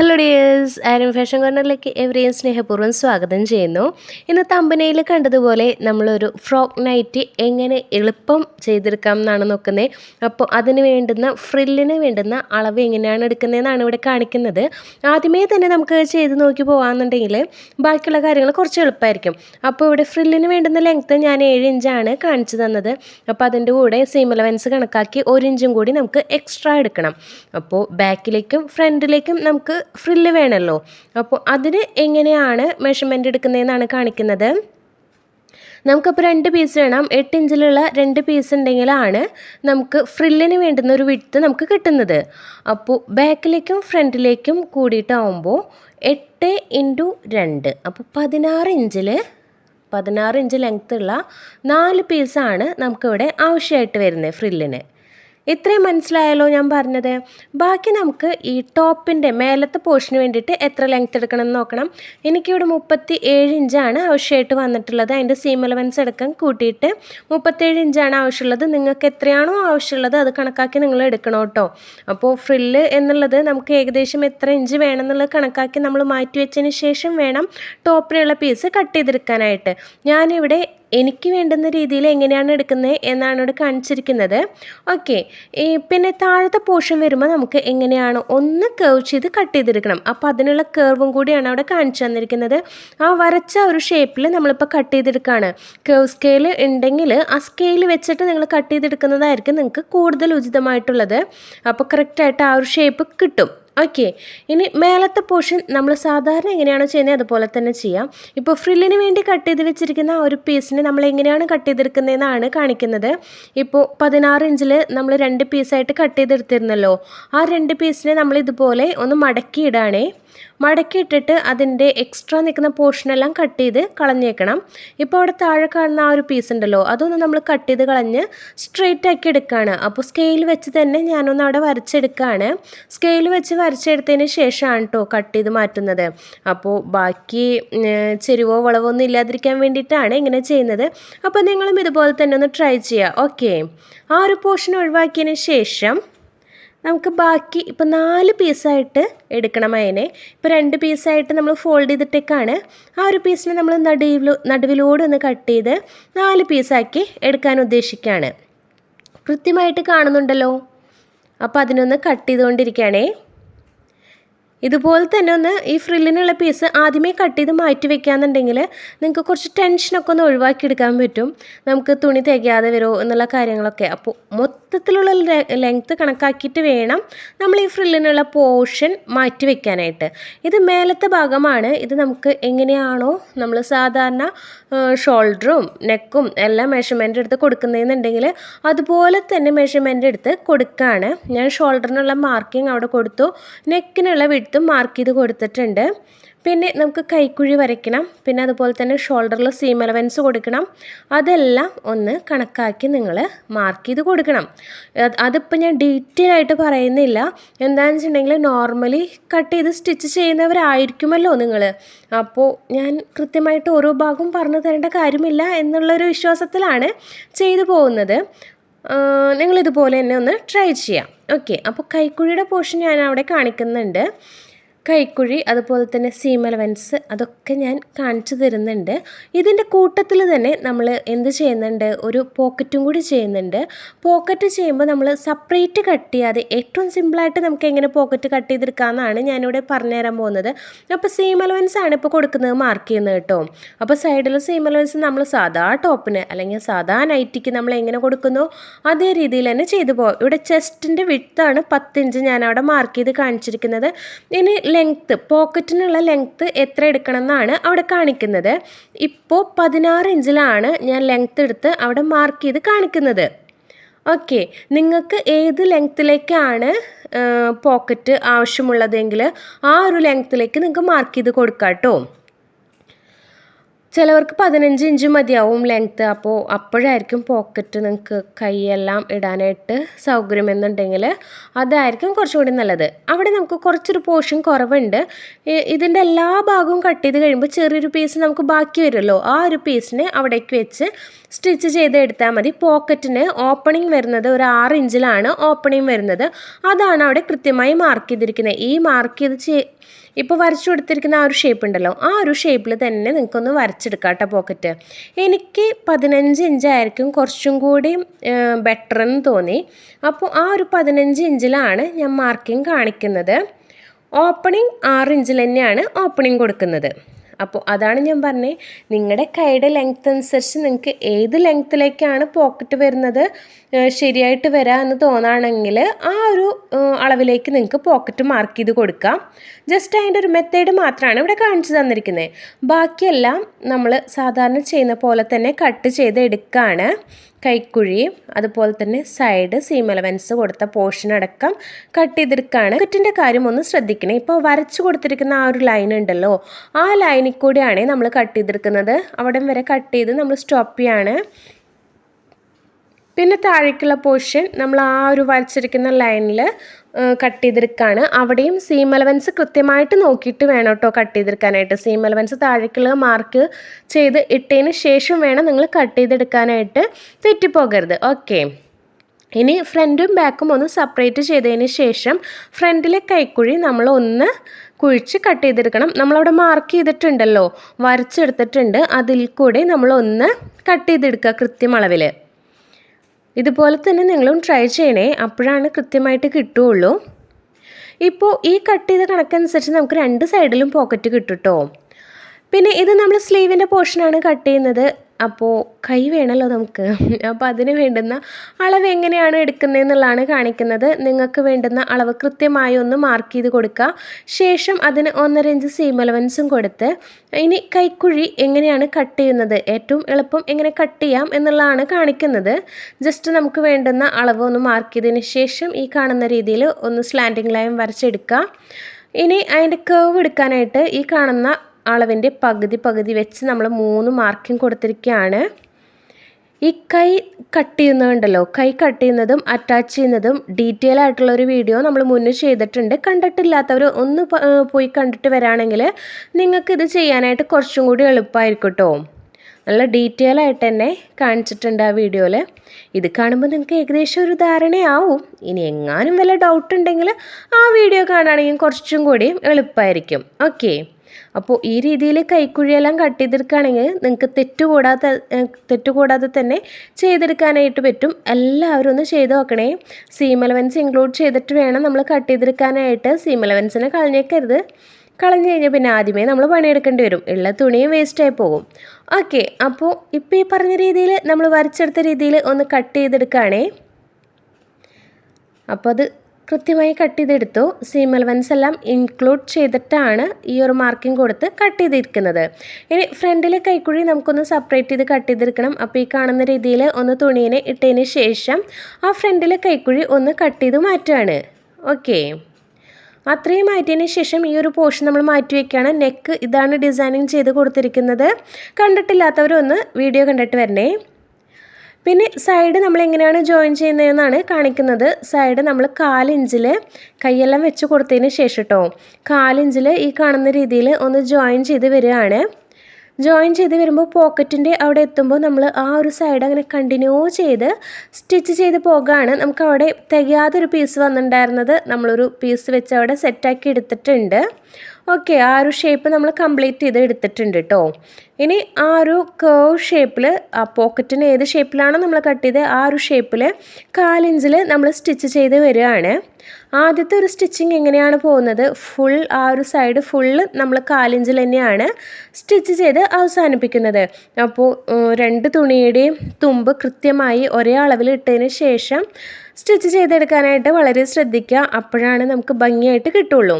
Hello dears ആരും fashion കോർണറിലേക്ക് എവരെയും സ്നേഹപൂർവം സ്വാഗതം ചെയ്യുന്നു. ഇന്ന് തമ്പനയിൽ കണ്ടതുപോലെ നമ്മളൊരു ഫ്രോക്ക് നൈറ്റ് എങ്ങനെ എളുപ്പം ചെയ്തെടുക്കാം എന്നാണ് നോക്കുന്നത് അപ്പോൾ അതിന് വേണ്ടുന്ന ഫ്രില്ലിന് വേണ്ടുന്ന അളവ് എങ്ങനെയാണ് എടുക്കുന്നതെന്നാണ് ഇവിടെ കാണിക്കുന്നത്. ആദ്യമേ തന്നെ നമുക്ക് ചെയ്ത് നോക്കി പോകാമെന്നുണ്ടെങ്കിൽ ബാക്കിയുള്ള കാര്യങ്ങൾ കുറച്ച് എളുപ്പമായിരിക്കും അപ്പോൾ ഇവിടെ ഫ്രില്ലിന് വേണ്ടുന്ന ലെങ്ത്ത് ഞാൻ ഏഴ് ഇഞ്ചാണ് കാണിച്ചു തന്നത്. അപ്പോൾ അതിന്റെ കൂടെ സീം അലവൻസ് കണക്കാക്കി ഒരു ഇഞ്ചും കൂടി നമുക്ക് എക്സ്ട്രാ എടുക്കണം. അപ്പോൾ ബാക്കിലേക്കും ഫ്രണ്ടിലേക്കും നമുക്ക് ഫ്രില്ല് വേണമല്ലോ അപ്പോൾ അതിന് എങ്ങനെയാണ് മെഷർമെന്റ് എടുക്കുന്നതെന്നാണ് കാണിക്കുന്നത്. നമുക്കപ്പോൾ രണ്ട് പീസ് വേണം. എട്ട് ഇഞ്ചിലുള്ള രണ്ട് പീസ് ഉണ്ടെങ്കിലാണ് നമുക്ക് ഫ്രില്ലിന് വേണ്ടുന്ന ഒരു വിട്ത്ത് നമുക്ക് കിട്ടുന്നത്. അപ്പോൾ ബാക്കിലേക്കും ഫ്രണ്ടിലേക്കും കൂടിയിട്ടാവുമ്പോൾ എട്ട് ഇന്റു രണ്ട്. അപ്പോൾ പതിനാറ് ഇഞ്ചിൽ പതിനാറ് ഇഞ്ച് ലെങ്ത്തുള്ള നാല് പീസാണ് നമുക്കിവിടെ ആവശ്യമായിട്ട് വരുന്നത് ഫ്രില്ലിന് ഇത്രയും മനസ്സിലായല്ലോ ഞാൻ പറഞ്ഞത്. ബാക്കി നമുക്ക് ഈ ടോപ്പിന്റെ മേലത്തെ പോർഷന് വേണ്ടിയിട്ട് എത്ര ലെങ്ത് എടുക്കണം എന്ന് നോക്കണം. എനിക്കിവിടെ മുപ്പത്തി ഏഴ് ഇഞ്ചാണ് ആവശ്യമായിട്ട് വന്നിട്ടുള്ളത്. അതിന്റെ സീം അലവൻസ് എടുക്കാൻ കൂട്ടിയിട്ട് മുപ്പത്തേഴ് ഇഞ്ചാണ് ആവശ്യമുള്ളത്. നിങ്ങൾക്ക് എത്രയാണോ ആവശ്യമുള്ളത് അത് കണക്കാക്കി നിങ്ങൾ എടുക്കണം കേട്ടോ. അപ്പോൾ ഫ്രില്ല് എന്നുള്ളത് നമുക്ക് ഏകദേശം എത്ര ഇഞ്ച് വേണം എന്നുള്ളത് കണക്കാക്കി നമ്മൾ മാറ്റി വെച്ചതിന് ശേഷം വേണം ടോപ്പിനുള്ള പീസ് കട്ട് ചെയ്തെടുക്കാനായിട്ട്. ഞാനിവിടെ എനിക്ക് വേണ്ടുന്ന രീതിയിൽ എങ്ങനെയാണ് എടുക്കുന്നത് എന്നാണ് ഇവിടെ കാണിച്ചിരിക്കുന്നത്. ഓക്കെ പിന്നെ താഴത്തെ പോർഷൻ വരുമ്പോൾ നമുക്ക് എങ്ങനെയാണ് ഒന്ന് കേർവ് ചെയ്ത് കട്ട് ചെയ്തെടുക്കണം. അപ്പോൾ അതിനുള്ള കേർവും കൂടിയാണ് അവിടെ കാണിച്ചു തന്നിരിക്കുന്നത്. ആ വരച്ച ഒരു ഷേപ്പിൽ നമ്മളിപ്പോൾ കട്ട് ചെയ്തെടുക്കുകയാണ് കേർവ് സ്കെയിൽ ഉണ്ടെങ്കിൽ ആ സ്കെയിൽ വെച്ചിട്ട് നിങ്ങൾ കട്ട് ചെയ്തെടുക്കുന്നതായിരിക്കും നിങ്ങൾക്ക് കൂടുതൽ ഉചിതമായിട്ടുള്ളത്. അപ്പോൾ കറക്റ്റായിട്ട് ആ ഒരു ഷേപ്പ് കിട്ടും. ഓക്കെ ഇനി മേലത്തെ പോർഷൻ നമ്മൾ സാധാരണ എങ്ങനെയാണോ ചെയ്യുന്നത്? അതുപോലെ തന്നെ ചെയ്യാം. ഇപ്പോൾ ഫ്രില്ലിന് വേണ്ടി കട്ട് ചെയ്ത് വെച്ചിരിക്കുന്ന ഒരു പീസിന് നമ്മൾ എങ്ങനെയാണ് കട്ട് ചെയ്തെടുക്കുന്നതെന്നാണ് കാണിക്കുന്നത്. ഇപ്പോൾ പതിനാറ് ഇഞ്ചിൽ നമ്മൾ രണ്ട് പീസായിട്ട് കട്ട് ചെയ്തെടുത്തിരുന്നല്ലോ. ആ രണ്ട് പീസിനെ നമ്മൾ ഇതുപോലെ ഒന്ന് മടക്കി മടക്കി ഇട്ടിട്ട് അതിന്റെ എക്സ്ട്രാ നിൽക്കുന്ന പോർഷനെല്ലാം കട്ട് ചെയ്ത് കളഞ്ഞേക്കണം. ഇപ്പോൾ അവിടെ താഴെ കാണുന്ന ആ ഒരു പീസ് ഉണ്ടല്ലോ അതൊന്ന് നമ്മൾ കട്ട് ചെയ്ത് കളഞ്ഞ് സ്ട്രെയിറ്റ് ആക്കി എടുക്കുകയാണ് അപ്പോൾ സ്കെയിൽ വെച്ച് തന്നെ ഞാനൊന്ന് അവിടെ വരച്ചെടുക്കുകയാണ് സ്കെയിൽ വെച്ച് വരച്ചെടുത്തതിന് ശേഷമാണ് കേട്ടോ കട്ട് ചെയ്ത് മാറ്റുന്നത്. അപ്പോൾ ബാക്കി ചെരുവോ വളവോ ഒന്നും ഇല്ലാതിരിക്കാൻ വേണ്ടിയിട്ടാണ് ഇങ്ങനെ ചെയ്യുന്നത്. അപ്പോൾ നിങ്ങളും ഇതുപോലെ തന്നെ ഒന്ന് ട്രൈ ചെയ്യുക. ഓക്കെ ആ ഒരു പോർഷൻ ഒഴിവാക്കിയതിന് ശേഷം നമുക്ക് ബാക്കി ഇപ്പോൾ നാല് പീസായിട്ട് എടുക്കണം അതിനെ ഇപ്പോൾ രണ്ട് പീസായിട്ട് നമ്മൾ ഫോൾഡ് ചെയ്തിട്ടേക്കാണ്. ആ ഒരു പീസിനെ നമ്മൾ നടുവിൽ നടുവിലൂടെ ഒന്ന് കട്ട് ചെയ്ത് നാല് പീസാക്കി എടുക്കാൻ ഉദ്ദേശിക്കുകയാണ്. കൃത്യമായിട്ട് കാണുന്നുണ്ടല്ലോ? അപ്പോൾ അതിനൊന്ന് കട്ട് ചെയ്തുകൊണ്ടിരിക്കുകയാണേ. ഇതുപോലെ തന്നെ ഒന്ന് ഈ ഫ്രില്ലിനുള്ള പീസ് ആദ്യമേ കട്ട് ചെയ്ത് മാറ്റി വെക്കാന്നുണ്ടെങ്കിൽ നിങ്ങൾക്ക് കുറച്ച് ടെൻഷനൊക്കെ ഒന്ന് ഒഴിവാക്കിയെടുക്കാൻ പറ്റും. നമുക്ക് തുണി തികയാതെ വരുമോ എന്നുള്ള കാര്യങ്ങളൊക്കെ. അപ്പോൾ മൊത്തത്തിലുള്ള ലെങ്ത്ത് കണക്കാക്കിയിട്ട് വേണം നമ്മൾ ഈ ഫ്രില്ലിനുള്ള പോർഷൻ മാറ്റി വെക്കാനായിട്ട്. ഇത് മേലത്തെ ഭാഗമാണ്. ഇത് നമുക്ക് എങ്ങനെയാണോ നമ്മൾ സാധാരണ ഷോൾഡറും നെക്കും എല്ലാം മെഷർമെന്റ് എടുത്ത് കൊടുക്കുന്നതെന്നുണ്ടെങ്കിൽ അതുപോലെ തന്നെ മെഷർമെന്റ് എടുത്ത് കൊടുക്കുകയാണ് ഞാൻ ഷോൾഡറിനുള്ള മാർക്കിംഗ് അവിടെ കൊടുത്തു. നെക്കിനുള്ള വിടുത്തും മാർക്ക് ചെയ്ത് കൊടുത്തിട്ടുണ്ട്. പിന്നെ നമുക്ക് കൈക്കുഴി വരയ്ക്കണം. പിന്നെ അതുപോലെ തന്നെ ഷോൾഡറിൽ സീം അലവൻസ് കൊടുക്കണം. അതെല്ലാം ഒന്ന് കണക്കാക്കി നിങ്ങൾ മാർക്ക് ചെയ്ത് കൊടുക്കണം. അതിപ്പോൾ ഞാൻ ഡീറ്റെയിൽ ആയിട്ട് പറയുന്നില്ല. എന്താണെന്ന് വെച്ചിട്ടുണ്ടെങ്കിൽ നോർമലി കട്ട് ചെയ്ത് സ്റ്റിച്ച് ചെയ്യുന്നവരായിരിക്കുമല്ലോ നിങ്ങൾ അപ്പോൾ ഞാൻ കൃത്യമായിട്ട് ഓരോ ഭാഗവും പറഞ്ഞു തരേണ്ട കാര്യമില്ല എന്നുള്ളൊരു വിശ്വാസത്തിലാണ് ചെയ്തു പോകുന്നത്. നിങ്ങളിതുപോലെ തന്നെ ഒന്ന് ട്രൈ ചെയ്യാം. ഓക്കെ അപ്പോൾ കൈക്കുഴിയുടെ പോർഷൻ ഞാൻ അവിടെ കാണിക്കുന്നുണ്ട്. കൈക്കുഴി അതുപോലെ തന്നെ സീം അതൊക്കെ ഞാൻ കാണിച്ചു തരുന്നുണ്ട്. ഇതിന്റെ കൂട്ടത്തിൽ തന്നെ നമ്മൾ എന്ത് ചെയ്യുന്നുണ്ട്? ഒരു പോക്കറ്റും കൂടി ചെയ്യുന്നുണ്ട്. പോക്കറ്റ് ചെയ്യുമ്പോൾ നമ്മൾ സെപ്പറേറ്റ് കട്ട് ചെയ്യാതെ ഏറ്റവും സിമ്പിളായിട്ട് നമുക്ക് എങ്ങനെ പോക്കറ്റ് കട്ട് ചെയ്തെടുക്കാമെന്നാണ് ഞാനിവിടെ പറഞ്ഞു തരാൻ പോകുന്നത്. അപ്പോൾ സീം ആണ് ഇപ്പോൾ കൊടുക്കുന്നത് മാർക്ക് ചെയ്യുന്നത് കേട്ടോ. അപ്പോൾ സൈഡിൽ സീം നമ്മൾ സാധാ ടോപ്പിന് അല്ലെങ്കിൽ സാധാ നൈറ്റിക്ക് നമ്മൾ എങ്ങനെ കൊടുക്കുന്നു? അതേ രീതിയിൽ തന്നെ ചെയ്തു പോകും. ഇവിടെ ചെസ്റ്റിന്റെ വിട്ടാണ് പത്തിഞ്ച് ഞാൻ അവിടെ മാർക്ക് ചെയ്ത് കാണിച്ചിരിക്കുന്നത്. ഇനി ലെങ്ത്ത് പോക്കറ്റിനുള്ള ലെങ്ത്ത് എത്ര എടുക്കണം എന്നാണ് അവിടെ കാണിക്കുന്നത്. ഇപ്പോൾ പതിനാറ് ഇഞ്ചിലാണ് ഞാൻ ലെങ്ത്ത് എടുത്ത് അവിടെ മാർക്ക് ചെയ്ത് കാണിക്കുന്നത്. ഓക്കെ നിങ്ങൾക്ക് ഏത് ലെങ്ത്തിലേക്കാണ് പോക്കറ്റ് ആവശ്യമുള്ളതെങ്കിൽ ആ ഒരു ലെങ്ത്തിലേക്ക് നിങ്ങൾക്ക് മാർക്ക് ചെയ്ത് കൊടുക്കാം കേട്ടോ ചിലവർക്ക് പതിനഞ്ച് ഇഞ്ച് മതിയാവും ലെങ്ത്ത് അപ്പോൾ അപ്പോഴായിരിക്കും പോക്കറ്റ് നിങ്ങൾക്ക് കൈയെല്ലാം ഇടാനായിട്ട് സൗകര്യമെന്നുണ്ടെങ്കിൽ അതായിരിക്കും കുറച്ചുകൂടി നല്ലത്. അവിടെ നമുക്ക് കുറച്ചൊരു പോർഷൻ കുറവുണ്ട്. ഇതിന്റെ എല്ലാ ഭാഗവും കട്ട് ചെയ്ത് കഴിയുമ്പോൾ ചെറിയൊരു പീസ് നമുക്ക് ബാക്കി വരുമല്ലോ. ആ ഒരു പീസിനെ അവിടേക്ക് വെച്ച് സ്റ്റിച്ച് ചെയ്ത് എടുത്താൽ മതി. പോക്കറ്റിന് ഓപ്പണിംഗ് വരുന്നത് ഒരു ആറ് ഇഞ്ചിലാണ് ഓപ്പണിംഗ് വരുന്നത്. അതാണ് അവിടെ കൃത്യമായി മാർക്ക് ചെയ്തിരിക്കുന്നത്. ഈ മാർക്ക് ചെയ്ത് ഇപ്പോൾ വരച്ചു കൊടുത്തിരിക്കുന്ന ആ ഒരു ഷേപ്പ് ഉണ്ടല്ലോ ആ ഒരു ഷേപ്പിൽ തന്നെ നിങ്ങൾക്കൊന്ന് വരച്ചെടുക്കാം കേട്ടോ പോക്കറ്റ് എനിക്ക് പതിനഞ്ച് ഇഞ്ചായിരിക്കും കുറച്ചും കൂടി ബെറ്റർ എന്ന് തോന്നി. അപ്പോൾ ആ ഒരു പതിനഞ്ച് ഇഞ്ചിലാണ് ഞാൻ മാർക്കിംഗ് കാണിക്കുന്നത്. ഓപ്പണിംഗ് ആറ് ഇഞ്ചിൽ തന്നെയാണ് ഓപ്പണിംഗ് കൊടുക്കുന്നത്. അപ്പോൾ അതാണ് ഞാൻ പറഞ്ഞത് നിങ്ങളുടെ കൈയുടെ ലെങ്ത് അനുസരിച്ച് നിങ്ങൾക്ക് ഏത് ലെങ്ത്തിലേക്കാണ് പോക്കറ്റ് വരുന്നത് ശരിയായിട്ട് വരാം എന്ന് തോന്നുകയാണെങ്കിൽ ആ ഒരു അളവിലേക്ക് നിങ്ങൾക്ക് പോക്കറ്റ് മാർക്ക് ചെയ്ത് കൊടുക്കാം. ജസ്റ്റ് അതിന്റെ ഒരു മെത്തേഡ് മാത്രമാണ് ഇവിടെ കാണിച്ചു തന്നിരിക്കുന്നത് ബാക്കിയെല്ലാം നമ്മൾ സാധാരണ ചെയ്യുന്ന പോലെ തന്നെ കട്ട് ചെയ്ത് എടുക്കുകയാണ് കൈക്കുഴി അതുപോലെ തന്നെ സൈഡ് സീം എലവൻസ് കൊടുത്ത പോർഷൻ അടക്കം കട്ട് ചെയ്തെടുക്കുകയാണ് കുറ്റിന്റെ കാര്യം ഒന്ന് ശ്രദ്ധിക്കണേ. ഇപ്പോൾ വരച്ചു കൊടുത്തിരിക്കുന്ന ആ ഒരു ലൈൻ ഉണ്ടല്ലോ ആ ലൈനിൽ കൂടിയാണ് നമ്മൾ കട്ട് ചെയ്തിരിക്കുന്നത് അവിടം വരെ കട്ട് ചെയ്ത് നമ്മൾ സ്റ്റോപ്പ് ചെയ്യാണ്. പിന്നെ താഴേക്കുള്ള പോർഷൻ നമ്മൾ ആ ഒരു വരച്ചിരിക്കുന്ന ലൈനിൽ കട്ട് ചെയ്തെടുക്കുകയാണ് അവിടെയും സീം അലവൻസ് കൃത്യമായിട്ട് നോക്കിയിട്ട് വേണം കേട്ടോ കട്ട് ചെയ്തെടുക്കാനായിട്ട്. സീം അലവൻസ് താഴേക്കുള്ള മാർക്ക് ചെയ്ത് ഇട്ടതിന് ശേഷം വേണം നിങ്ങൾ കട്ട് ചെയ്തെടുക്കാനായിട്ട് തെറ്റിപ്പോകരുത്. ഓക്കെ ഇനി ഫ്രണ്ടും ബാക്കും ഒന്ന് സെപ്പറേറ്റ് ചെയ്തതിന് ശേഷം ഫ്രണ്ടിലെ കൈക്കുഴി നമ്മൾ ഒന്ന് കുഴിച്ച് കട്ട് ചെയ്തെടുക്കണം. നമ്മളവിടെ മാർക്ക് ചെയ്തിട്ടുണ്ടല്ലോ വരച്ചെടുത്തിട്ടുണ്ട്. അതിൽ കൂടെ നമ്മളൊന്ന് കട്ട് ചെയ്തെടുക്കുക കൃത്യം അളവിൽ ഇതുപോലെ തന്നെ നിങ്ങളും ട്രൈ ചെയ്യണേ. അപ്പോഴാണ് കൃത്യമായിട്ട് കിട്ടുകയുള്ളൂ. ഇപ്പോൾ ഈ കട്ട് ചെയ്ത കണക്കനുസരിച്ച് നമുക്ക് രണ്ട് സൈഡിലും പോക്കറ്റ് കിട്ടും കേട്ടോ പിന്നെ ഇത് നമ്മൾ സ്ലീവിന്റെ പോർഷനാണ് കട്ട് ചെയ്യുന്നത്. അപ്പോൾ കൈ വേണമല്ലോ നമുക്ക്. അപ്പോൾ അതിന് വേണ്ടുന്ന അളവ് എങ്ങനെയാണ് എടുക്കുന്നതെന്നുള്ളതാണ് കാണിക്കുന്നത്. നിങ്ങൾക്ക് വേണ്ടുന്ന അളവ് കൃത്യമായി ഒന്ന് മാർക്ക് ചെയ്ത് കൊടുക്കുക. ശേഷം അതിന് ഒന്നര ഇഞ്ച് സീം അലവൻസും കൊടുത്ത് ഇനി കൈക്കുഴി എങ്ങനെയാണ് കട്ട് ചെയ്യുന്നത്? ഏറ്റവും എളുപ്പം എങ്ങനെ കട്ട് ചെയ്യാം എന്നുള്ളതാണ് കാണിക്കുന്നത്. ജസ്റ്റ് നമുക്ക് വേണ്ടുന്ന അളവ് ഒന്ന് മാർക്ക് ചെയ്തതിന് ശേഷം ഈ കാണുന്ന രീതിയിൽ ഒന്ന് സ്ലാൻഡിങ് ലൈൻ വരച്ചെടുക്കുക. ഇനി അതിന്റെ കേവ് എടുക്കാനായിട്ട് ഈ കാണുന്ന അളവിന്റെ പകുതി പകുതി വെച്ച് നമ്മൾ മൂന്ന് മാർക്കിംഗ് കൊടുത്തിരിക്കുകയാണ്. ഈ കൈ കട്ട് ചെയ്യുന്നതുണ്ടല്ലോ കൈ കട്ട് ചെയ്യുന്നതും അറ്റാച്ച് ചെയ്യുന്നതും ഡീറ്റെയിൽ ആയിട്ടുള്ള ഒരു വീഡിയോ നമ്മൾ മുന്നേ ചെയ്തിട്ടുണ്ട്. കണ്ടിട്ടില്ലാത്തവർ ഒന്ന് പോയി കണ്ടിട്ട് വരാണെങ്കിൽ നിങ്ങൾക്ക് ഇത് ചെയ്യാനായിട്ട് കുറച്ചും കൂടി എളുപ്പമായിരിക്കും കേട്ടോ നല്ല ഡീറ്റെയിൽ ആയിട്ട് തന്നെ കാണിച്ചിട്ടുണ്ട് ആ വീഡിയോയിൽ ഇത് കാണുമ്പോൾ നിങ്ങൾക്ക് ഏകദേശം ഒരു ധാരണയാവും. ഇനി എങ്ങാനും വല്ല ഡൗട്ട് ഉണ്ടെങ്കിൽ ആ വീഡിയോ കാണുകയാണെങ്കിൽ കുറച്ചും കൂടി എളുപ്പമായിരിക്കും. ഓക്കെ അപ്പോൾ ഈ രീതിയിൽ കൈക്കുഴിയെല്ലാം കട്ട് ചെയ്തെടുക്കുകയാണെങ്കിൽ നിങ്ങൾക്ക് തെറ്റുകൂടാതെ തെറ്റുകൂടാതെ തന്നെ ചെയ്തെടുക്കാനായിട്ട് പറ്റും. എല്ലാവരും ഒന്ന് ചെയ്ത് നോക്കണേ. സീം അലവൻസ് ഇൻക്ലൂഡ് ചെയ്തിട്ട് വേണം നമ്മൾ കട്ട് ചെയ്തെടുക്കാനായിട്ട് സീം അലവൻസിനെ കളഞ്ഞേക്കരുത്. കളഞ്ഞു കഴിഞ്ഞാൽ പിന്നെ ആദ്യമേ നമ്മൾ പണിയെടുക്കേണ്ടി വരും. ഉള്ള തുണിയും വേസ്റ്റായി പോകും. ഓക്കെ അപ്പോൾ ഇപ്പോൾ ഈ പറഞ്ഞ രീതിയിൽ നമ്മൾ വരച്ചെടുത്ത രീതിയിൽ ഒന്ന് കട്ട് ചെയ്തെടുക്കുകയാണേ. അപ്പോൾ അത് കൃത്യമായി കട്ട് ചെയ്തെടുത്തു. സീം അലവൻസ് എല്ലാം ഇൻക്ലൂഡ് ചെയ്തിട്ടാണ് ഈ ഒരു മാർക്കിംഗ് കൊടുത്ത് കട്ട് ചെയ്തിരിക്കുന്നത്. ഇനി ഫ്രണ്ടിലെ കൈക്കുഴി നമുക്കൊന്ന് സെപ്പറേറ്റ് ചെയ്ത് കട്ട് ചെയ്തിരിക്കണം അപ്പോൾ ഈ കാണുന്ന രീതിയിൽ ഒന്ന് തുണീനെ ഇട്ടതിന് ശേഷം ആ ഫ്രണ്ടിലെ കൈക്കുഴി ഒന്ന് കട്ട് ചെയ്ത് മാറ്റുകയാണ് ഓക്കെ അത്രയും മാറ്റിയതിന് ശേഷം ഈ ഒരു പോർഷൻ നമ്മൾ മാറ്റി വയ്ക്കുകയാണ് നെക്ക് ഇതാണ് ഡിസൈനിങ് ചെയ്ത് കൊടുത്തിരിക്കുന്നത്. കണ്ടിട്ടില്ലാത്തവരൊന്ന് വീഡിയോ കണ്ടിട്ട് വരണേ. പിന്നെ സൈഡ് നമ്മൾ എങ്ങനെയാണ് ജോയിൻ ചെയ്യുന്നതെന്നാണ് കാണിക്കുന്നത്. സൈഡ് നമ്മൾ കാലിഞ്ചിൽ കൈയെല്ലാം വെച്ച് കൊടുത്തതിന് ശേഷം കേട്ടോ കാലിഞ്ചിൽ ഈ കാണുന്ന രീതിയിൽ ഒന്ന് ജോയിൻ ചെയ്ത് വരികയാണ്. ജോയിൻ ചെയ്ത് വരുമ്പോൾ പോക്കറ്റിന്റെ അവിടെ എത്തുമ്പോൾ നമ്മൾ ആ ഒരു സൈഡ് അങ്ങനെ കണ്ടിന്യൂ ചെയ്ത് സ്റ്റിച്ച് ചെയ്ത് പോകുകയാണ് നമുക്ക് അവിടെ തികയാതൊരു പീസ് വന്നിട്ടുണ്ടായിരുന്നത് നമ്മളൊരു പീസ് വെച്ച് അവിടെ സെറ്റാക്കി എടുത്തിട്ടുണ്ട്. ഓക്കെ ആ ഒരു ഷേപ്പ് നമ്മൾ കംപ്ലീറ്റ് ചെയ്ത് എടുത്തിട്ടുണ്ട് കേട്ടോ ഇനി ആ ഒരു കേവ് ഷേപ്പിൽ ആ പോക്കറ്റിന് ഏത് ഷേപ്പിലാണോ നമ്മൾ കട്ട് ചെയ്ത് ആ ഒരു ഷേപ്പിൽ കാലിഞ്ചിൽ നമ്മൾ സ്റ്റിച്ച് ചെയ്ത് വരികയാണ്. ആദ്യത്തെ ഒരു സ്റ്റിച്ചിങ് എങ്ങനെയാണ് പോകുന്നത്? ഫുൾ ആ ഒരു സൈഡ് ഫുള്ള് നമ്മൾ കാലിഞ്ചിൽ തന്നെയാണ് സ്റ്റിച്ച് ചെയ്ത് അവസാനിപ്പിക്കുന്നത്. അപ്പോൾ രണ്ട് തുണിയുടെയും തുമ്പ് കൃത്യമായി ഒരേ അളവിൽ ഇട്ടതിന് ശേഷം സ്റ്റിച്ച് ചെയ്തെടുക്കാനായിട്ട് വളരെ ശ്രദ്ധിക്കുക. അപ്പോഴാണ് നമുക്ക് ഭംഗിയായിട്ട് കിട്ടുള്ളൂ.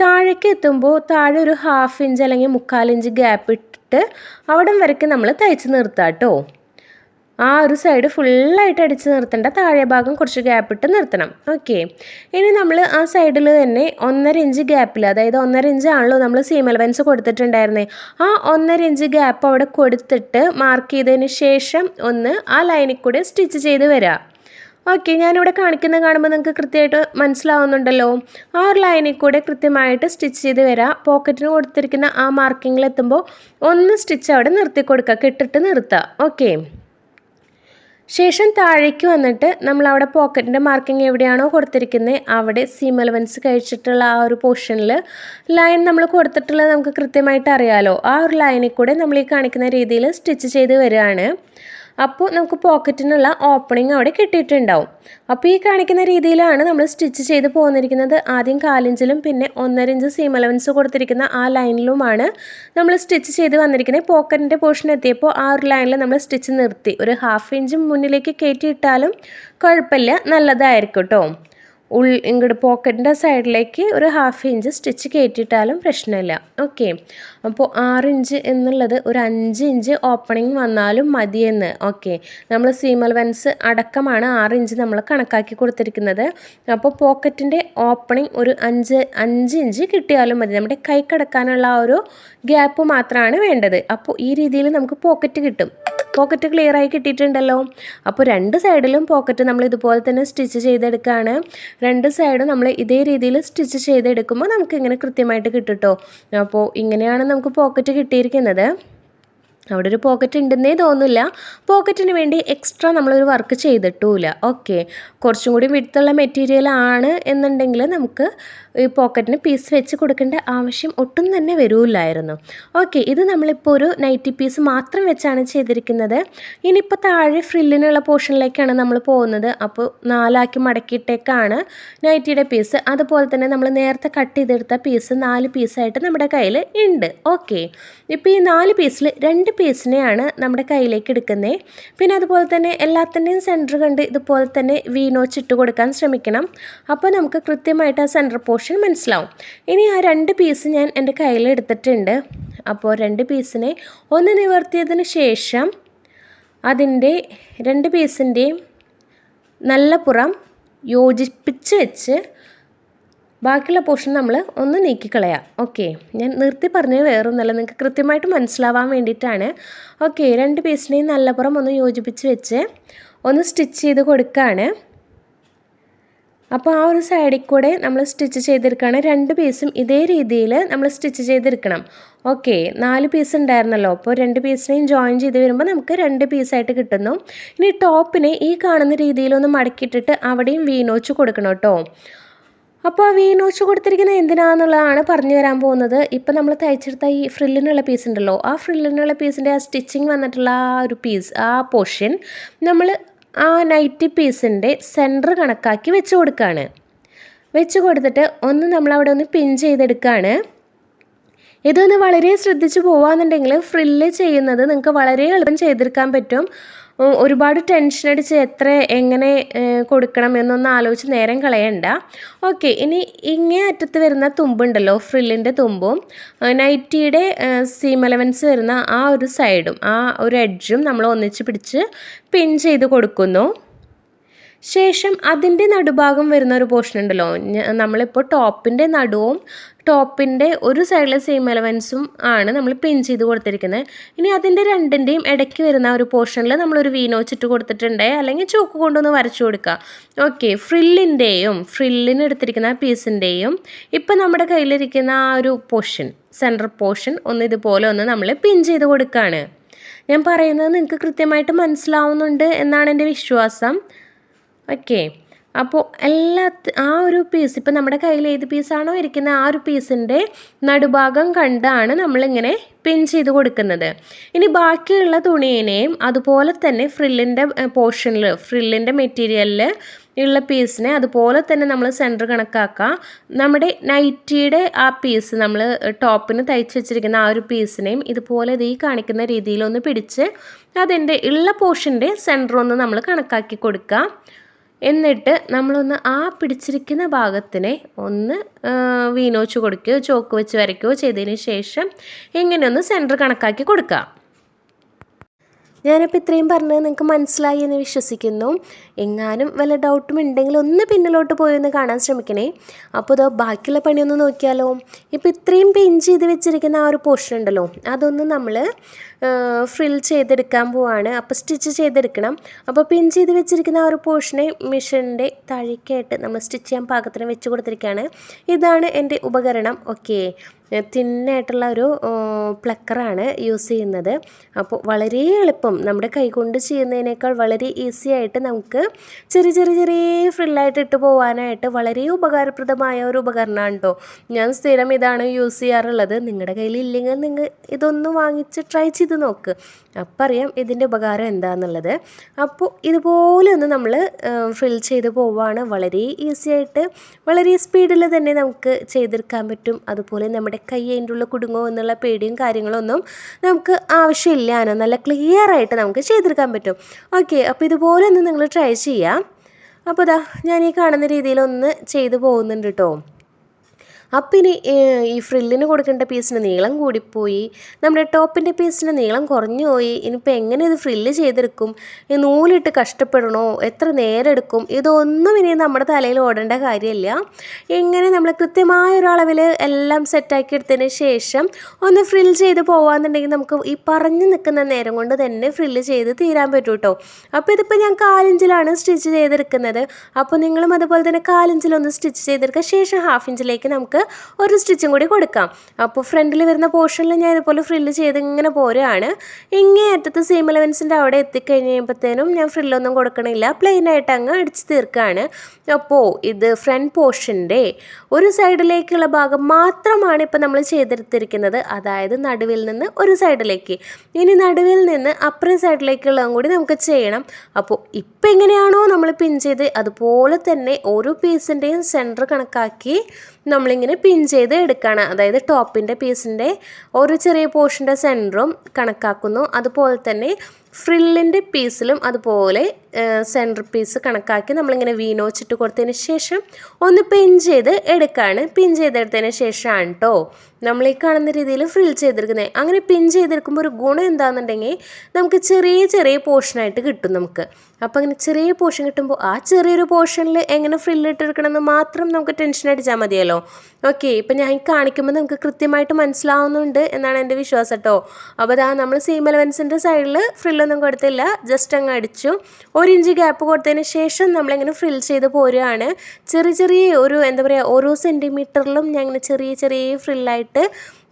താഴേക്ക് എത്തുമ്പോൾ താഴെ ഒരു ഹാഫ് ഇഞ്ച് അല്ലെങ്കിൽ മുക്കാൽ ഇഞ്ച് ഗ്യാപ്പ് ഇട്ടിട്ട് അവിടം വരയ്ക്ക് നമ്മൾ തയ്ച്ച് നിർത്താം കേട്ടോ ആ ഒരു സൈഡ് ഫുള്ളായിട്ട് അടിച്ച് നിർത്തേണ്ട താഴെ ഭാഗം കുറച്ച് ഗ്യാപ്പ് ഇട്ട് നിർത്തണം. ഓക്കെ ഇനി നമ്മൾ ആ സൈഡിൽ തന്നെ ഒന്നര ഇഞ്ച് ഗ്യാപ്പിൽ അതായത് ഒന്നര ഇഞ്ച് ആണല്ലോ നമ്മൾ സീം അലവൻസ് കൊടുത്തിട്ടുണ്ടായിരുന്നത് ആ ഒന്നര ഇഞ്ച് ഗ്യാപ്പ് അവിടെ കൊടുത്തിട്ട് മാർക്ക് ചെയ്തതിന് ശേഷം ഒന്ന് ആ ലൈനിൽ കൂടെ സ്റ്റിച്ച് ചെയ്ത് വരാം. ഓക്കെ ഞാനിവിടെ കാണിക്കുന്ന കാണുമ്പോൾ നിങ്ങൾക്ക് കൃത്യമായിട്ട് മനസ്സിലാവുന്നുണ്ടല്ലോ. ആ ഒരു ലൈനിൽ കൂടെ കൃത്യമായിട്ട് സ്റ്റിച്ച് ചെയ്ത് വരാം. പോക്കറ്റിന് കൊടുത്തിരിക്കുന്ന ആ മാർക്കിങ്ങിൽ എത്തുമ്പോൾ ഒന്ന് സ്റ്റിച്ച് അവിടെ നിർത്തി കൊടുക്കുക കെട്ടിട്ട് നിർത്തുക ഓക്കെ ശേഷം താഴേക്ക് വന്നിട്ട് നമ്മൾ അവിടെ പോക്കറ്റിന്റെ മാർക്കിംഗ് എവിടെയാണോ കൊടുത്തിരിക്കുന്നത് അവിടെ സീം അലവൻസ് കഴിച്ചിട്ടുള്ള ആ ഒരു പോർഷനിൽ ലൈൻ നമ്മൾ കൊടുത്തിട്ടുള്ളത് നമുക്ക് കൃത്യമായിട്ട് അറിയാലോ. ആ ഒരു ലൈനിൽ കൂടെ നമ്മൾ ഈ കാണിക്കുന്ന രീതിയിൽ സ്റ്റിച്ച് ചെയ്ത് വരികയാണ്. അപ്പോൾ നമുക്ക് പോക്കറ്റിനുള്ള ഓപ്പണിംഗ് അവിടെ കിട്ടിയിട്ടുണ്ടാവും. അപ്പോൾ ഈ കാണിക്കുന്ന രീതിയിലാണ് നമ്മൾ സ്റ്റിച്ച് ചെയ്ത് പോന്നിരിക്കുന്നത്. ആദ്യം കാലിഞ്ചിലും പിന്നെ ഒന്നര ഇഞ്ച് സീം അലവൻസ് കൊടുത്തിരിക്കുന്ന ആ ലൈനിലുമാണ് നമ്മൾ സ്റ്റിച്ച് ചെയ്ത് വന്നിരിക്കുന്നത്. പോക്കറ്റിന്റെ പോർഷൻ എത്തിയപ്പോൾ ആ ഒരു ലൈനിൽ നമ്മൾ സ്റ്റിച്ച് നിർത്തി. ഒരു ഹാഫ് ഇഞ്ചും മുന്നിലേക്ക് കയറ്റിയിട്ടാലും കുഴപ്പമില്ല. നല്ലതായിരിക്കും കേട്ടോ ഉൾ ഇങ്ങോട്ട് പോക്കറ്റിന്റെ സൈഡിലേക്ക് ഒരു ഹാഫ് ഇഞ്ച് സ്റ്റിച്ച് കയറ്റിയിട്ടാലും പ്രശ്നമില്ല. ഓക്കെ. അപ്പോൾ ആറ് ഇഞ്ച് എന്നുള്ളത് ഒരു അഞ്ച് ഇഞ്ച് ഓപ്പണിംഗ് വന്നാലും മതിയെന്ന്. ഓക്കെ. നമ്മൾ സീമൽ വെൻസ് അടക്കമാണ് ആറ് ഇഞ്ച് നമ്മൾ കണക്കാക്കി കൊടുത്തിരിക്കുന്നത്. അപ്പോൾ പോക്കറ്റിന്റെ ഓപ്പണിംഗ് ഒരു അഞ്ച് അഞ്ച് ഇഞ്ച് കിട്ടിയാലും മതി. നമ്മുടെ കൈ കടക്കാനുള്ള ആ ഒരു ഗ്യാപ്പ് മാത്രമാണ് വേണ്ടത്. അപ്പോൾ ഈ രീതിയിൽ നമുക്ക് പോക്കറ്റ് കിട്ടും. പോക്കറ്റ് ക്ലിയറായി കിട്ടിയിട്ടുണ്ടല്ലോ. അപ്പോൾ രണ്ട് സൈഡിലും പോക്കറ്റ് നമ്മൾ ഇതുപോലെ തന്നെ സ്റ്റിച്ച് ചെയ്തെടുക്കുകയാണ് രണ്ട് സൈഡും നമ്മൾ ഇതേ രീതിയിൽ സ്റ്റിച്ച് ചെയ്തെടുക്കുമ്പോൾ നമുക്ക് ഇങ്ങനെ കൃത്യമായിട്ട് കേട്ടോ അപ്പോൾ ഇങ്ങനെയാണ് നമുക്ക് പോക്കറ്റ് കിട്ടിയിരിക്കുന്നത്. അവിടെ ഒരു പോക്കറ്റ് ഉണ്ടെന്നേ തോന്നില്ല പോക്കറ്റിന് വേണ്ടി എക്സ്ട്രാ നമ്മളൊരു വർക്ക് ചെയ്തിട്ടുമില്ല ഓക്കെ കുറച്ചും കൂടി വിടുത്തുള്ള മെറ്റീരിയൽ ആണ് എന്നുണ്ടെങ്കിൽ നമുക്ക് ഈ പോക്കറ്റിന് പീസ് വെച്ച് കൊടുക്കേണ്ട ആവശ്യം ഒട്ടും തന്നെ വരില്ലായിരുന്നു. ഓക്കെ ഇത് നമ്മളിപ്പോൾ ഒരു നൈറ്റി പീസ് മാത്രം വെച്ചാണ് ചെയ്തിരിക്കുന്നത്. ഇനിയിപ്പോൾ താഴെ ഫ്രില്ലിനുള്ള പോർഷനിലേക്കാണ് നമ്മൾ പോകുന്നത്. അപ്പോൾ നാലാക്കി മടക്കിയിട്ടേക്കാണ് നൈറ്റിയുടെ പീസ് അതുപോലെ തന്നെ നമ്മൾ നേരത്തെ കട്ട് ചെയ്തെടുത്ത പീസ് നാല് പീസായിട്ട് നമ്മുടെ കയ്യിൽ ഉണ്ട് ഓക്കെ ഇപ്പോൾ ഈ നാല് പീസിൽ രണ്ട് പീസിനെയാണ് നമ്മുടെ കയ്യിലേക്ക് എടുക്കുന്നത് പിന്നെ അതുപോലെ തന്നെ എല്ലാത്തിന്റെയും സെന്റർ കണ്ട് ഇതുപോലെ തന്നെ വീനോ ചിട്ട് കൊടുക്കാൻ ശ്രമിക്കണം. അപ്പോൾ നമുക്ക് കൃത്യമായിട്ട് ആ സെന്റർ പോർഷൻ മനസ്സിലാവും. ഇനി ആ രണ്ട് പീസ് ഞാൻ എന്റെ കയ്യിലെടുത്തിട്ടുണ്ട് അപ്പോൾ രണ്ട് പീസിനെ ഒന്ന് നിവർത്തിയതിന് ശേഷം അതിന്റെ രണ്ട് പീസിന്റെയും നല്ല പുറം യോജിപ്പിച്ച് വെച്ച് ബാക്കിയുള്ള പോർഷൻ നമ്മൾ ഒന്ന് നീക്കിക്കളയാം. ഓക്കെ ഞാൻ നിർത്തി പറഞ്ഞത് വേറൊന്നല്ല. നിങ്ങൾക്ക് കൃത്യമായിട്ട് മനസ്സിലാവാൻ വേണ്ടിയിട്ടാണ്. ഓക്കെ രണ്ട് പീസിനെയും നല്ല പുറം ഒന്ന് യോജിപ്പിച്ച് വെച്ച് ഒന്ന് സ്റ്റിച്ച് ചെയ്ത് കൊടുക്കുകയാണ്. അപ്പോൾ ആ ഒരു സൈഡിൽ കൂടെ നമ്മൾ സ്റ്റിച്ച് ചെയ്തെടുക്കുകയാണ് രണ്ട് പീസും ഇതേ രീതിയിൽ നമ്മൾ സ്റ്റിച്ച് ചെയ്തെടുക്കണം ഓക്കെ നാല് പീസ് ഉണ്ടായിരുന്നല്ലോ. അപ്പോൾ രണ്ട് പീസിനെയും ജോയിൻ ചെയ്ത് വരുമ്പോൾ നമുക്ക് രണ്ട് പീസായിട്ട് കിട്ടുന്നു. ഇനി ടോപ്പിനെ ഈ കാണുന്ന രീതിയിലൊന്ന് മടക്കിയിട്ടിട്ട് അവിടെയും വീനോച്ച് കൊടുക്കണം കേട്ടോ അപ്പോൾ ആ വീനോച്ച് കൊടുത്തിരിക്കുന്നത് എന്തിനാണെന്നുള്ളതാണ് പറഞ്ഞു വരാൻ പോകുന്നത്. ഇപ്പം നമ്മൾ തയ്ച്ചെടുത്ത ഈ ഫ്രില്ലിനുള്ള പീസ് ഉണ്ടല്ലോ. ആ ഫ്രില്ലിനുള്ള പീസിന്റെ ആ സ്റ്റിച്ചിങ് വന്നിട്ടുള്ള ആ ഒരു പീസ് ആ പോർഷൻ നമ്മൾ ആ നൈറ്റി പീസിന്റെ സെന്റർ കണക്കാക്കി വെച്ച് കൊടുക്കുകയാണ് വെച്ച് കൊടുത്തിട്ട് ഒന്ന് നമ്മളവിടെ ഒന്ന് പിൻ ചെയ്തെടുക്കുകയാണ് ഇതൊന്ന് വളരെ ശ്രദ്ധിച്ച് പോവാന്നുണ്ടെങ്കിൽ ഫ്രില്ല് ചെയ്യുന്നത് നിങ്ങൾക്ക് വളരെ എളുപ്പം ചെയ്തെടുക്കാൻ പറ്റും. ഒരുപാട് ടെൻഷൻ അടിച്ച് എത്ര എങ്ങനെ കൊടുക്കണം എന്നൊന്നും ആലോചിച്ച് നേരം കളയണ്ട. ഓക്കെ ഇനി ഇങ്ങേ അറ്റത്ത് വരുന്ന തുമ്പുണ്ടല്ലോ ഫ്രില്ലിന്റെ തുമ്പും നൈറ്റിയുടെ സീം അലവൻസ് വരുന്ന ആ ഒരു സൈഡും ആ ഒരു എഡ്ജും നമ്മൾ ഒന്നിച്ച് പിടിച്ച് പിൻ ചെയ്ത് കൊടുക്കുന്നു. ശേഷം അതിന്റെ നടുഭാഗം വരുന്ന ഒരു പോർഷൻ ഉണ്ടല്ലോ നമ്മളിപ്പോൾ ടോപ്പിന്റെ നടുവും ടോപ്പിന്റെ ഒരു സൈഡിലെ സെയിം എലവൻസും ആണ് നമ്മൾ പിൻ ചെയ്ത് കൊടുത്തിരിക്കുന്നത്. ഇനി അതിന്റെ രണ്ടിന്റെയും ഇടയ്ക്ക് വരുന്ന ഒരു പോർഷനിൽ നമ്മളൊരു വീനോ ചുറ്റ് കൊടുത്തിട്ടുണ്ട്. അല്ലെങ്കിൽ ചോക്ക് കൊണ്ടൊന്ന് വരച്ചു കൊടുക്കുക. ഓക്കെ ഫ്രില്ലിന്റെയും ഫ്രില്ലിന് എടുത്തിരിക്കുന്ന പീസിന്റെയും ഇപ്പം നമ്മുടെ കയ്യിലിരിക്കുന്ന ആ ഒരു പോർഷൻ സെന്റർ പോർഷൻ ഒന്ന് ഇതുപോലെ ഒന്ന് നമ്മൾ പിൻ ചെയ്ത് കൊടുക്കുകയാണ്. ഞാൻ പറയുന്നത് നിങ്ങൾക്ക് കൃത്യമായിട്ട് മനസ്സിലാവുന്നുണ്ട് എന്നാണ് എന്റെ വിശ്വാസം. ഓക്കെ അപ്പോൾ എല്ലാ ആ ഒരു പീസ് ഇപ്പം നമ്മുടെ കയ്യിൽ ഏത് പീസാണോ ഇരിക്കുന്നത് ആ ഒരു പീസിന്റെ നടുഭാഗം കണ്ടാണ് നമ്മളിങ്ങനെ പിൻ ചെയ്ത് കൊടുക്കുന്നത്. ഇനി ബാക്കിയുള്ള തുണീനെയും അതുപോലെ തന്നെ ഫ്രില്ലിന്റെ പോർഷനിൽ ഫ്രില്ലിന്റെ മെറ്റീരിയലിൽ ഉള്ള പീസിനെ അതുപോലെ തന്നെ നമ്മൾ സെന്റർ കണക്കാക്കുക നമ്മുടെ നൈറ്റിയുടെ ആ പീസ് നമ്മൾ ടോപ്പിന് തയ്ച്ച് വെച്ചിരിക്കുന്ന ആ ഒരു പീസിനെയും ഇതുപോലെ ഈ കാണിക്കുന്ന രീതിയിലൊന്ന് പിടിച്ച് അതിന്റെ ഉള്ള പോർഷന്റെ സെന്റർ ഒന്ന് നമ്മൾ കണക്കാക്കി കൊടുക്കുക എന്നിട്ട് നമ്മളൊന്ന് ആ പിടിച്ചിരിക്കുന്ന ഭാഗത്തിനെ ഒന്ന് വീനോച്ച് കൊടുക്കുകയോ ചോക്ക് വെച്ച് വരയ്ക്കുകയോ ചെയ്തതിന് ശേഷം ഇങ്ങനെ ഒന്ന് സെന്റർ കണക്കാക്കി കൊടുക്കുക. ഞാനിപ്പോൾ ഇത്രയും പറഞ്ഞത് നിങ്ങൾക്ക് മനസ്സിലായി എന്ന് വിശ്വസിക്കുന്നു. എങ്ങാനും വല്ല ഡൗട്ടും ഉണ്ടെങ്കിൽ ഒന്ന് പിന്നിലോട്ട് പോയി ഒന്ന് കാണാൻ ശ്രമിക്കണേ. അപ്പോൾ ഇതോ ബാക്കിയുള്ള പണിയൊന്ന് നോക്കിയാലോ. ഇപ്പോൾ ഇത്രയും പെയിൻ ചെയ്ത് വെച്ചിരിക്കുന്ന ആ ഒരു പോർഷൻ ഉണ്ടല്ലോ അതൊന്ന് നമ്മൾ ഫ്രിൽ ചെയ്തെടുക്കാൻ പോവാണ്. അപ്പോൾ സ്റ്റിച്ച് ചെയ്തെടുക്കണം. അപ്പോൾ പിൻ ചെയ്ത് വെച്ചിരിക്കുന്ന ആ ഒരു പോർഷനെ മിഷീന്റെ താഴേക്കായിട്ട് നമ്മൾ സ്റ്റിച്ച് ചെയ്യാൻ പാകത്തിന് വെച്ച് കൊടുത്തിരിക്കുകയാണ്. ഇതാണ് എന്റെ ഉപകരണം. ഓക്കെ തിന്നായിട്ടുള്ള ഒരു പ്ലക്കറാണ് യൂസ് ചെയ്യുന്നത്. അപ്പോൾ വളരെ എളുപ്പം. നമ്മുടെ കൈകൊണ്ട് ചെയ്യുന്നതിനേക്കാൾ വളരെ ഈസി ആയിട്ട് നമുക്ക് ചെറിയ ചെറിയ ചെറിയ ഫ്രില്ലായിട്ട് ഇട്ട് പോകാനായിട്ട് വളരെ ഉപകാരപ്രദമായ ഒരു ഉപകരണമാണ് കേട്ടോ ഞാൻ സ്ഥിരം ഇതാണ് യൂസ് ചെയ്യാറുള്ളത്. നിങ്ങളുടെ കയ്യിൽ ഇല്ലെങ്കിൽ നിങ്ങൾ ഇതൊന്ന് വാങ്ങിച്ച് ട്രൈ ചെയ്ത് നോക്ക്. അപ്പം അറിയാം ഇതിന്റെ ഉപകാരം എന്താണെന്നുള്ളത് അപ്പോൾ ഇതുപോലെ ഒന്ന് നമ്മൾ ഫിൽ ചെയ്ത് പോവുകയാണ് വളരെ ഈസി ആയിട്ട്. വളരെ സ്പീഡിൽ തന്നെ നമുക്ക് ചെയ്തെടുക്കാൻ പറ്റും. അതുപോലെ നമ്മുടെ കൈ അതിന്റെ ഉള്ളിൽ കുടുങ്ങോ എന്നുള്ള പേടിയും കാര്യങ്ങളൊന്നും നമുക്ക് ആവശ്യമില്ല. നല്ല ക്ലിയർ ആയിട്ട് നമുക്ക് ചെയ്തെടുക്കാൻ പറ്റും. ഓക്കെ അപ്പോൾ ഇതുപോലെ ഒന്ന് നിങ്ങൾ ട്രൈ ചെയ്യാം. അപ്പോൾ ഇതാ ഞാൻ ഈ കാണുന്ന രീതിയിലൊന്ന് ചെയ്തു പോകുന്നുണ്ട് കേട്ടോ അപ്പം ഇനി ഈ ഫ്രില്ലിന് കൊടുക്കേണ്ട പീസിന് നീളം കൂടിപ്പോയി. നമ്മുടെ ടോപ്പിന്റെ പീസിന് നീളം കുറഞ്ഞു പോയി. ഇനിയിപ്പോൾ എങ്ങനെ ഇത് ഫ്രില്ല് ചെയ്തെടുക്കും? ഈ നൂലിട്ട് കഷ്ടപ്പെടണോ? എത്ര നേരം എടുക്കും? ഇതൊന്നും ഇനി നമ്മുടെ തലയിൽ ഓടേണ്ട കാര്യമില്ല. എങ്ങനെ നമ്മൾ കൃത്യമായ ഒരളവിൽ എല്ലാം സെറ്റാക്കി എടുത്തതിന് ശേഷം ഒന്ന് ഫ്രിൽ ചെയ്ത് പോകാമെന്നുണ്ടെങ്കിൽ നമുക്ക് ഈ പറഞ്ഞു നിൽക്കുന്ന നേരം കൊണ്ട് തന്നെ ഫ്രില്ല് ചെയ്ത് തീരാൻ പറ്റും കേട്ടോ അപ്പോൾ ഇതിപ്പോൾ ഞാൻ കാലിഞ്ചിലാണ് സ്റ്റിച്ച് ചെയ്തെടുക്കുന്നത്. അപ്പോൾ നിങ്ങളും അതുപോലെ തന്നെ കാലിഞ്ചിലൊന്ന് സ്റ്റിച്ച് ചെയ്തെടുക്കുക ശേഷം ഹാഫ് ഇഞ്ചിലേക്ക് നമുക്ക് ഒരു സ്റ്റിച്ചും കൂടി കൊടുക്കാം. അപ്പോൾ ഫ്രണ്ടിൽ വരുന്ന പോർഷനിൽ ഞാൻ ഇതുപോലെ ഫ്രില്ല് ചെയ്ത് ഇങ്ങനെ പോരുകയാണ്. ഇങ്ങേ അറ്റത്ത് സീം ഇലവൻസിന്റെ അവിടെ എത്തിക്കഴിഞ്ഞ് കഴിയുമ്പോഴത്തേനും ഞാൻ ഫ്രില്ലൊന്നും കൊടുക്കണില്ല. പ്ലെയിൻ ആയിട്ട് അങ്ങ് അടിച്ച് തീർക്കുകയാണ്. അപ്പോൾ ഇത് ഫ്രണ്ട് പോർഷന്റെ ഒരു സൈഡിലേക്കുള്ള ഭാഗം മാത്രമാണ് ഇപ്പോൾ നമ്മൾ ചെയ്തെടുത്തിരിക്കുന്നത്. അതായത് നടുവിൽ നിന്ന് ഒരു സൈഡിലേക്ക് ഇനി നടുവിൽ നിന്ന് അപ്പുറ സൈഡിലേക്കുള്ളതും കൂടി നമുക്ക് ചെയ്യണം. അപ്പോൾ ഇപ്പം എങ്ങനെയാണോ നമ്മൾ പിൻ ചെയ്ത് അതുപോലെ തന്നെ ഓരോ പീസിന്റെയും സെന്റർ കണക്കാക്കി നമ്മളിങ്ങനെ പിൻ ചെയ്ത് എടുക്കുകയാണ് അതായത് ടോപ്പിന്റെ പീസിന്റെ ഒരു ചെറിയ പോർഷന്റെ സെന്ററും കണക്കാക്കുന്നു. അതുപോലെ തന്നെ ഫ്രില്ലിന്റെ പീസിലും അതുപോലെ സെന്റർ പീസ് കണക്കാക്കി നമ്മളിങ്ങനെ വീനോച്ചിട്ട് കൊടുത്തതിന് ശേഷം ഒന്ന് പിൻ ചെയ്ത് എടുക്കുകയാണ് പിൻ ചെയ്തെടുത്തതിന് ശേഷമാണ് കേട്ടോ നമ്മൾ ഈ കാണുന്ന രീതിയിൽ ഫ്രിൽ ചെയ്തെടുക്കുന്നത് അങ്ങനെ പിൻ ചെയ്തെടുക്കുമ്പോൾ ഒരു ഗുണം എന്താണെന്നുണ്ടെങ്കിൽ നമുക്ക് ചെറിയ ചെറിയ പോർഷനായിട്ട് കിട്ടും നമുക്ക്. അപ്പോൾ അങ്ങനെ ചെറിയ പോർഷൻ കിട്ടുമ്പോൾ ആ ചെറിയൊരു പോർഷനിൽ എങ്ങനെ ഫ്രില്ലിട്ടെടുക്കണമെന്ന് മാത്രം നമുക്ക് ടെൻഷൻ അടിച്ചാൽ മതിയല്ലോ. ഓക്കെ ഇപ്പം ഞാൻ കാണിക്കുമ്പോൾ നമുക്ക് കൃത്യമായിട്ട് മനസ്സിലാവുന്നുണ്ട് എന്നാണ് എന്റെ വിശ്വാസം കേട്ടോ അപ്പോൾ അതാ നമ്മൾ സീം അലവൻസിന്റെ സൈഡിൽ ഫ്രില്ലൊന്നും കൊടുത്തില്ല. ജസ്റ്റ് അങ്ങ് അടിച്ചു. ഒരു ഇഞ്ച് ഗ്യാപ്പ് കൊടുത്തതിന് ശേഷം നമ്മളിങ്ങനെ ഫ്രിൽ ചെയ്ത് പോരുകയാണ്. ചെറിയ ചെറിയ ഒരു എന്താ പറയുക ഓരോ സെന്റിമീറ്ററിലും ഞാൻ ഇങ്ങനെ ചെറിയ ചെറിയ ഫ്രില്ലായിട്ട്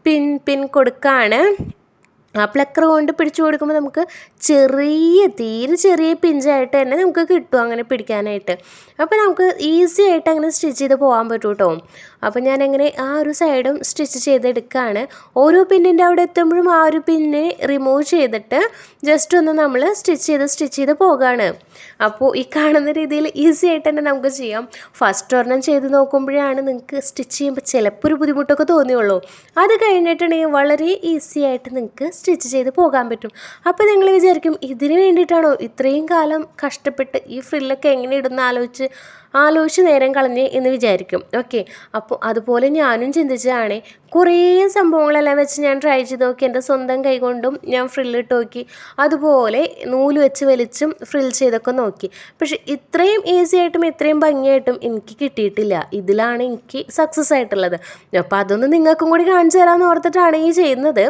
പിൻ പിൻ കൊടുക്കുകയാണ് ആ പ്ലക്കർ കൊണ്ട് പിടിച്ചു കൊടുക്കുമ്പോൾ നമുക്ക് ചെറിയ തീരെ ചെറിയ പിഞ്ചായിട്ട് തന്നെ നമുക്ക് കിട്ടും അങ്ങനെ പിടിക്കാനായിട്ട്. അപ്പോൾ നമുക്ക് ഈസി ആയിട്ട് അങ്ങനെ സ്റ്റിച്ച് ചെയ്ത് പോകാൻ പറ്റും കേട്ടോ അപ്പോൾ ഞാനങ്ങനെ ആ ഒരു സൈഡും സ്റ്റിച്ച് ചെയ്തെടുക്കുകയാണ് ഓരോ പിന്നിന്റെ അവിടെ എത്തുമ്പോഴും ആ ഒരു പിന്ന് റിമൂവ് ചെയ്തിട്ട് ജസ്റ്റ് ഒന്ന് നമ്മൾ സ്റ്റിച്ച് ചെയ്ത് സ്റ്റിച്ച് ചെയ്ത് പോകുകയാണ് അപ്പോൾ ഈ കാണുന്ന രീതിയിൽ ഈസി ആയിട്ട് തന്നെ നമുക്ക് ചെയ്യാം. ഫസ്റ്റ് ഒരെണ്ണം ചെയ്ത് നോക്കുമ്പോഴാണ് നിങ്ങൾക്ക് സ്റ്റിച്ച് ചെയ്യുമ്പോൾ ചിലപ്പോൾ ഒരു ബുദ്ധിമുട്ടൊക്കെ തോന്നിയുള്ളൂ. അത് കഴിഞ്ഞിട്ടുണ്ടെങ്കിൽ വളരെ ഈസി ആയിട്ട് നിങ്ങൾക്ക് സ്റ്റിച്ച് ചെയ്ത് പോകാൻ പറ്റും. അപ്പോൾ നിങ്ങൾ വിചാരിക്കും ഇതിന് വേണ്ടിയിട്ടാണോ ഇത്രയും കാലം കഷ്ടപ്പെട്ട് ഈ ഫ്രില്ലൊക്കെ എങ്ങനെ ഇടുന്ന ആലോചിച്ച് ആലോചിച്ച് നേരം കളഞ്ഞ് എന്ന് വിചാരിക്കും. ഓക്കെ അപ്പോൾ അതുപോലെ ഞാനും ചിന്തിച്ചതാണ് കുറേ സംഭവങ്ങളെല്ലാം വെച്ച് ഞാൻ ട്രൈ ചെയ്ത് നോക്കി. എന്റെ സ്വന്തം കൈകൊണ്ടും ഞാൻ ഫ്രില്ലിട്ട് നോക്കി. അതുപോലെ നൂൽ വെച്ച് വലിച്ചും ഫ്രിൽ ചെയ്തൊക്കെ നോക്കി. പക്ഷെ ഇത്രയും ഈസി ആയിട്ടും ഇത്രയും ഭംഗിയായിട്ടും എനിക്ക് കിട്ടിയിട്ടില്ല. ഇതിലാണ് എനിക്ക് സക്സസ് ആയിട്ടുള്ളത്. അപ്പോൾ അതൊന്ന് നിങ്ങൾക്കും കൂടി കാണിച്ചു തരാമെന്ന് ഓർത്തിട്ടാണ് ഈ ചെയ്യുന്നത്.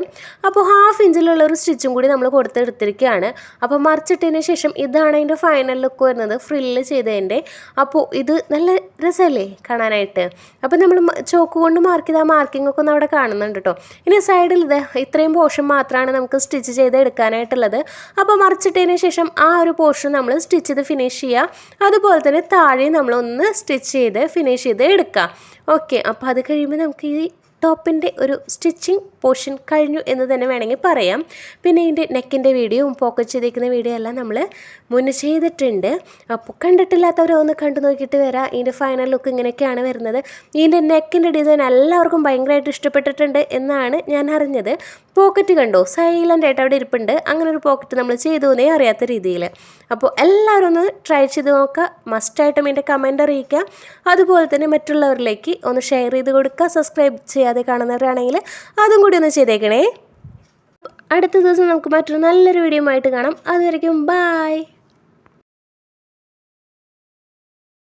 അപ്പോൾ ഹാഫ് ഇഞ്ചിലുള്ള ഒരു സ്റ്റിച്ചും കൂടി നമ്മൾ കൊടുത്തെടുത്തിരിക്കുകയാണ്. അപ്പോൾ മറിച്ചിട്ടതിന് ശേഷം ഇതാണ് അതിന്റെ ഫൈനൽ ലുക്ക് വരുന്നത്. ഫ്രില്ല് ചെയ്തതിന്റെ. അപ്പോൾ ഇത് നല്ല രസമല്ലേ കാണാനായിട്ട്? അപ്പോൾ നമ്മൾ ചോക്ക് കൊണ്ട് മാർക്ക് ചെയ്ത ആ മാർക്കിംഗ് ഒക്കെ ഒന്ന് അവിടെ കാണുന്നുണ്ട് കേട്ടോ ഇനി സൈഡിൽ ഇത് ഇത്രയും പോർഷൻ മാത്രമാണ് നമുക്ക് സ്റ്റിച്ച് ചെയ്ത് എടുക്കാനായിട്ടുള്ളത് അപ്പോൾ മറിച്ചിട്ടതിന് ശേഷം ആ ഒരു പോർഷൻ നമ്മൾ സ്റ്റിച്ച് ചെയ്ത് ഫിനിഷ് ചെയ്യുക അതുപോലെ തന്നെ താഴെ നമ്മളൊന്ന് സ്റ്റിച്ച് ചെയ്ത് ഫിനിഷ് ചെയ്ത് എടുക്കുക ഓക്കെ അപ്പോൾ അത് കഴിയുമ്പോൾ നമുക്ക് ഈ ടോപ്പിന്റെ ഒരു സ്റ്റിച്ചിങ് പോർഷൻ കഴിഞ്ഞു എന്ന് തന്നെ വേണമെങ്കിൽ പറയാം. പിന്നെ ഇതിന്റെ നെക്കിന്റെ വീഡിയോയും പോക്കറ്റ് ചെയ്തിരിക്കുന്ന വീഡിയോ എല്ലാം നമ്മൾ മുന്നേ ചെയ്തിട്ടുണ്ട്. അപ്പോൾ കണ്ടിട്ടില്ലാത്തവരെ ഒന്ന് കണ്ടു നോക്കിയിട്ട് വരാം. ഇതിന്റെ ഫൈനൽ ലുക്ക് ഇങ്ങനെയൊക്കെയാണ് വരുന്നത്. ഇതിന്റെ നെക്കിന്റെ ഡിസൈൻ എല്ലാവർക്കും ഭയങ്കരമായിട്ട് ഇഷ്ടപ്പെട്ടിട്ടുണ്ട് എന്നാണ് ഞാൻ അറിഞ്ഞത്. പോക്കറ്റ് കണ്ടോ? സൈലന്റ് ആയിട്ട് അവിടെ ഇരിപ്പുണ്ട്. അങ്ങനെ ഒരു പോക്കറ്റ് നമ്മൾ ചെയ്തു എന്നേ അറിയാത്ത രീതിയിൽ. അപ്പോൾ എല്ലാവരും ഒന്ന് ട്രൈ ചെയ്ത് നോക്കുക. മസ്റ്റായിട്ടും എന്റെ കമന്റ് അറിയിക്കുക. അതുപോലെ തന്നെ മറ്റുള്ളവരിലേക്ക് ഒന്ന് ഷെയർ ചെയ്ത് കൊടുക്കുക. സബ്സ്ക്രൈബ് ചെയ്യാതെ കാണുന്നവരാണെങ്കിൽ അതും കൂടി ഒന്ന് ചെയ്തേക്കണേ. അടുത്ത ദിവസം നമുക്ക് മറ്റൊരു നല്ലൊരു വീഡിയോ ആയിട്ട് കാണാം. അതുവരെയ്ക്കും ബായ്